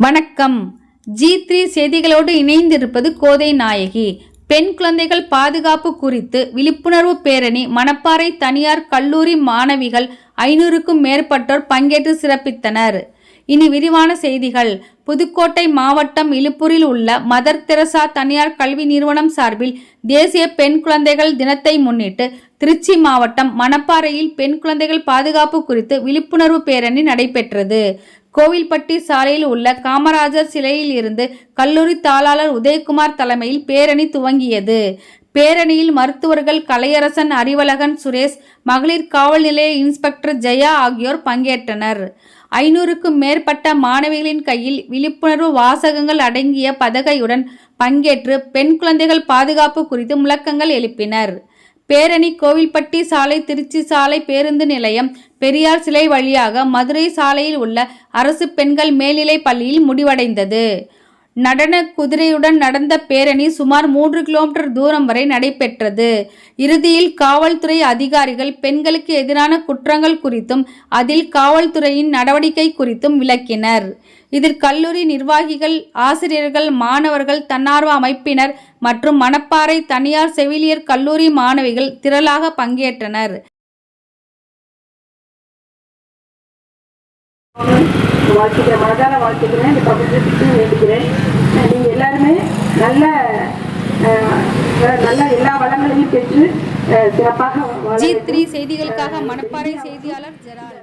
வணக்கம். G three செய்திகளோடு இணைந்திருப்பது கோதை நாயகி. பெண் குழந்தைகள் பாதுகாப்பு குறித்து விழிப்புணர்வு பேரணி மணப்பாறை தனியார் கல்லூரி மாணவிகள் ஐநூறுக்கும் மேற்பட்டோர் பங்கேற்று சிறப்பித்தனர். இனி விரிவான செய்திகள். புதுக்கோட்டை மாவட்டம் இலுப்பூரில் உள்ள மதர் தெரசா தனியார் கல்வி நிறுவனம் சார்பில் தேசிய பெண் குழந்தைகள் தினத்தை முன்னிட்டு திருச்சி மாவட்டம் மணப்பாறையில் பெண் குழந்தைகள் பாதுகாப்பு குறித்து விழிப்புணர்வு பேரணி நடைபெற்றது. கோவில்பட்டி சாலையில் உள்ள காமராஜர் சிலையில் இருந்து கல்லூரி தாளாளர் உதயகுமார் தலைமையில் பேரணி துவங்கியது. பேரணியில் மருத்துவர்கள் கலையரசன் அறிவழகன் சுரேஷ் மகளிர் காவல் நிலைய இன்ஸ்பெக்டர் ஜெயா ஆகியோர் பங்கேற்றனர். ஐநூறுக்கும் மேற்பட்ட மாணவிகளின் கையில் விழிப்புணர்வு வாசகங்கள் அடங்கிய பதகையுடன் பங்கேற்று பெண் குழந்தைகள் பாதுகாப்பு குறித்து முழக்கங்கள் எழுப்பினர். பேரணி கோவில்பட்டி சாலை திருச்சி சாலை பேருந்து நிலையம் பெரியார் சிலை வழியாக மதுரை சாலையில் உள்ள அரசு பெண்கள் மேல்நிலைப் பள்ளியில் முடிவடைந்தது. நடன குதிரையுடன் நடந்த பேரணி சுமார் மூன்று கிலோமீட்டர் தூரம் வரை நடைபெற்றது. இறுதியில் காவல்துறை அதிகாரிகள் பெண்களுக்கு எதிரான குற்றங்கள் குறித்தும் அதில் காவல்துறையின் நடவடிக்கை குறித்தும் விளக்கினர். இதில் கல்லூரி நிர்வாகிகள் ஆசிரியர்கள் மாணவர்கள் தன்னார்வ அமைப்பினர் மற்றும் மணப்பாறை தனியார் செவிலியர் கல்லூரி மாணவிகள் திரளாக பங்கேற்றனர். வாழ்த்துக்கிறேன் மனதார வாழ்த்துக்கிறேன் இந்த பகுதிக்கு வேண்டுகிறேன் நல்ல நல்ல எல்லா வளங்களையும் பெற்று சிறப்பாக ஜி த்ரீ செய்திகளுக்காக மணப்பாறை செய்தியாளர் ஜெரால்